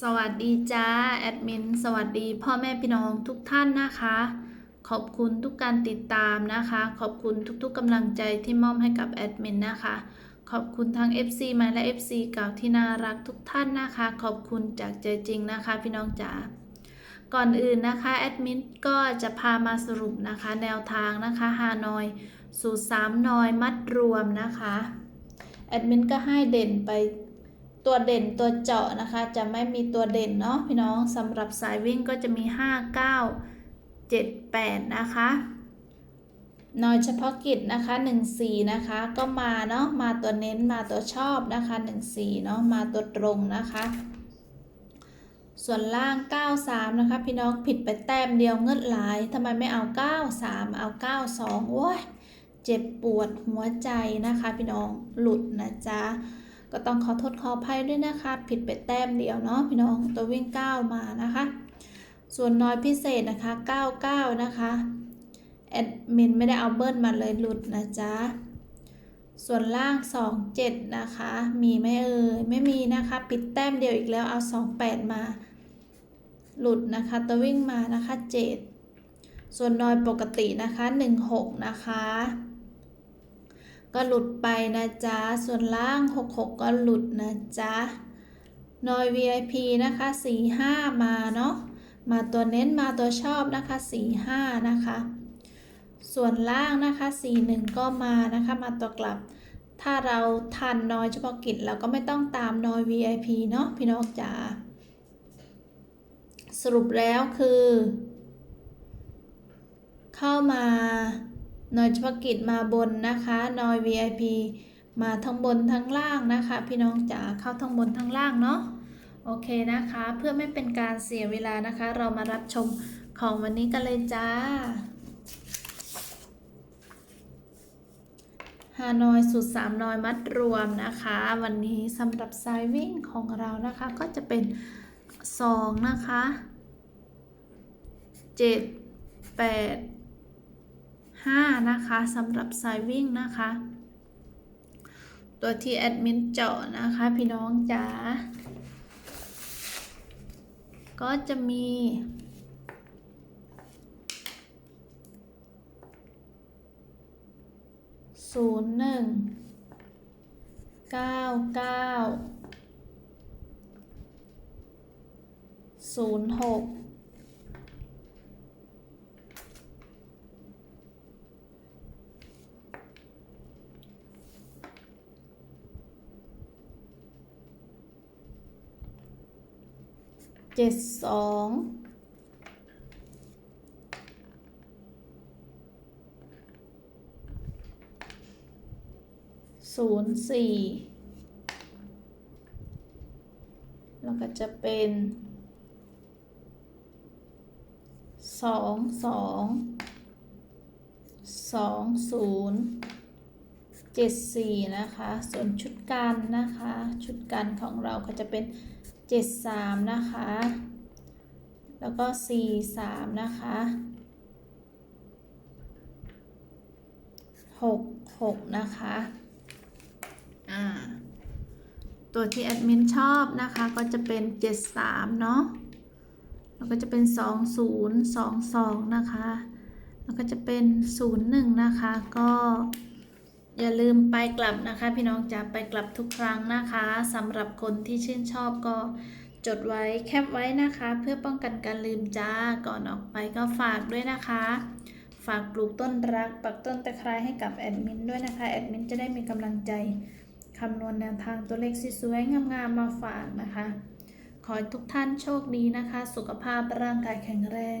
สวัสดีจ้าแอดมินสวัสดีพ่อแม่พี่น้องทุกท่านนะคะ ขอบคุณทุกการติดตามนะคะ ขอบคุณทุกๆกำลังใจที่มอบให้กับแอดมินนะคะ ขอบคุณทั้ง FC ใหม่และ FC เก่าที่น่ารักทุกท่านนะคะ ขอบคุณจากใจจริงนะคะ พี่น้องจ๋าก่อนอื่นนะคะแอดมินก็จะพามาสรุปนะคะ แนวทางนะคะฮานอยสูตร3นอยมัดรวมนะคะแอดมินก็ให้เด่นไป ตัวเด่นตัวเจาะนะคะ จะไม่มีตัวเด่นเนาะพี่น้องสำหรับสายวิ่งก็จะมี 5 9 7 8 นะคะน้อยเฉพาะกิจนะคะ1 4นะคะก็มาเนาะมาตัวเน้นมาตัวชอบนะคะ1 4เนาะมาตัวตรงนะคะ ส่วนล่าง 93 นะคะ พี่น้องผิดไปแต้มเดียวเงืดหลายทำไมไม่เอา 93 เอา 92โอ้ยเจ็บปวดหัวใจนะคะ พี่น้องหลุดนะจ๊ะ ก็ต้องขอโทษขออภัยด้วยนะคะ ผิดไปแต้มเดียวเนาะพี่น้องตัววิ่ง 9 มานะคะ ส่วนน้อยพิเศษนะคะ 99 นะคะแอดมินไม่ได้เอาเบิ้ลมาเลยหลุดนะจ๊ะส่วนล่าง 27 นะคะ มีไหมเอ่ยไม่มีนะคะ ปิดแต้มเดียวอีกแล้วเอา 28 มา หลุดนะคะ ตัววิ่งมานะคะ 7 ส่วนน้อยปกตินะคะ 16 นะคะ ก็หลุดไปนะจ๊ะ ส่วนล่าง 66 ก็หลุดนะจ๊ะนอย VIP นะคะ 45 มาเนาะ มาตัวเน้นมาตัวชอบนะคะ 45 นะคะ ส่วนล่างนะคะ 41 ก็มานะคะ มาตัวกลับ ถ้าเราทันนอยเฉพาะกิจเราก็ไม่ต้องตามนอย VIP เนาะพี่น้องจ๋า สรุปแล้วคือ เข้ามา นอยเฉพาะกิจมาบนนะคะนอย VIP มาทั้งบนทั้งล่างนะคะ พี่น้องจ๋าเข้าทั้งบนทั้งล่างเนาะโอเคนะคะ เพื่อไม่เป็นการเสียเวลานะคะ เรามารับชมของวันนี้กันเลยจ้าฮานอยสุดสามนอยมัดรวมนะคะ วันนี้สำหรับสายวิ่งของเรานะคะก็จะเป็นสองนะคะเจ็ดแปด 5 นะคะสำหรับสายวิ่งนะคะ ตัวที่แอดมินเจาะนะคะพี่น้องจ๋าก็จะมีศูนย์หนึ่งเก้าเก้าศูนย์หก เจ็ดสองศูนย์สี่แล้วก็จะเป็นสองสองสองศูนย์เจ็ดสี่นะคะ ส่วนชุดกันนะคะ ชุดกันของเราก็จะเป็น เจ็ดสามนะคะ แล้วก็สี่สามนะคะหกหกนะคะ อ่า ตัวที่แอดมินชอบนะคะก็จะเป็นเจ็ดสามเนาะแล้วก็จะเป็นสองศูนย์สองสองนะคะ แล้วก็จะเป็นศูนย์หนึ่งนะคะ ก็ อย่าลืมไปกลับนะคะ พี่น้องจะไปกลับทุกครั้งนะคะสำหรับคนที่ชื่นชอบก็จดไว้แคปไว้นะคะ เพื่อป้องกันการลืมจ้าก่อนออกไปก็ฝากด้วยนะคะ ฝากปลูกต้นรัก ปักต้นตะไคร้ให้กับแอดมินด้วยนะคะแอดมินจะได้มีกำลังใจคำนวณแนวทางตัวเลขสวยๆงามๆมาฝากนะคะ ขอให้ทุกท่านโชคดีนะคะ สุขภาพร่างกายแข็งแรง